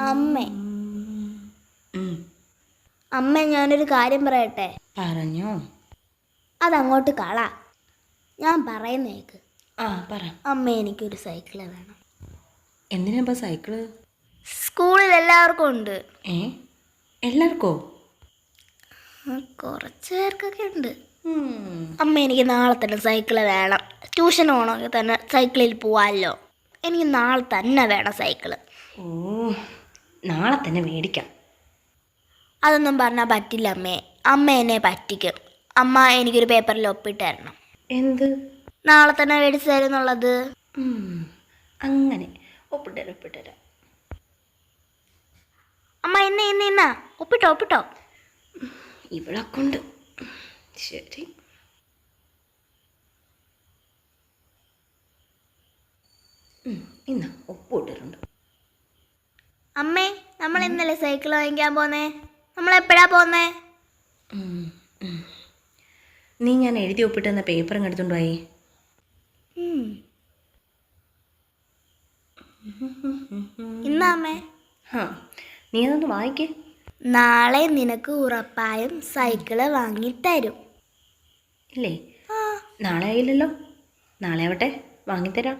അമ്മേ. അമ്മ ഞാനൊരു കാര്യം പറയട്ടെ? പറഞ്ഞോ. അതങ്ങോട്ട് കള. ഞാൻ പറയുന്നേക്ക് ആ പറ. അമ്മ എനിക്കൊരു സൈക്കിൾ വേണം. എന്തിനാ ഇപ്പം സൈക്കിൾ? സ്കൂളിൽ എല്ലാവർക്കും ഉണ്ട്. ഏ? എല്ലാവർക്കോ? കുറച്ച് പേർക്കൊക്കെ ഉണ്ട്. അമ്മ എനിക്ക് നാളെ തന്നെ സൈക്കിൾ വേണം. ട്യൂഷൻ പോകണമെങ്കിൽ തന്നെ സൈക്കിളിൽ പോവാമല്ലോ എനിക്ക് നാളെ തന്നെ വേണം സൈക്കിൾ. ഓ നാളെ തന്നെ മേടിക്കാം. അതൊന്നും പറഞ്ഞാൽ പറ്റില്ല അമ്മേ. അമ്മ എന്നെ പറ്റിക്കും. അമ്മ എനിക്കൊരു പേപ്പറിൽ ഒപ്പിട്ട് തരണം. എന്ത്? നാളെ തന്നെ മേടിച്ചു തരുന്നുള്ളത്. എന്നുള്ളത് അങ്ങനെ. ഒപ്പിട്ടരാം ഒപ്പിട്ടരാം. അമ്മ ഇന്ന് ഇന്ന് ഇന്നാ. ഒപ്പിട്ടോ ഒപ്പിട്ടോ? ഇവിടെ കൊണ്ട് ശരി. ഉം, ഉപ്പ് ഇട്ടിട്ടുണ്ട്. അമ്മേ നമ്മൾ ഇന്നലെ സൈക്കിൾ വാങ്ങിക്കാൻ പോന്നേ. നമ്മൾ എപ്പോഴാ പോന്നേ. നീ ഞാൻ എഴുതി ഒപ്പിട്ടെന്ന പേപ്പർ എടുത്തോണ്ട് പോയി ഇന്ന അമ്മേ. ഹാ നീ അതൊന്ന് വായിക്കേ. നാളെ നിനക്ക് ഉറപ്പായും സൈക്കിൾ വാങ്ങിത്തരും ഇല്ലേ? നാളെ ആയില്ലല്ലോ. നാളെ ആവട്ടെ വാങ്ങിത്തരാം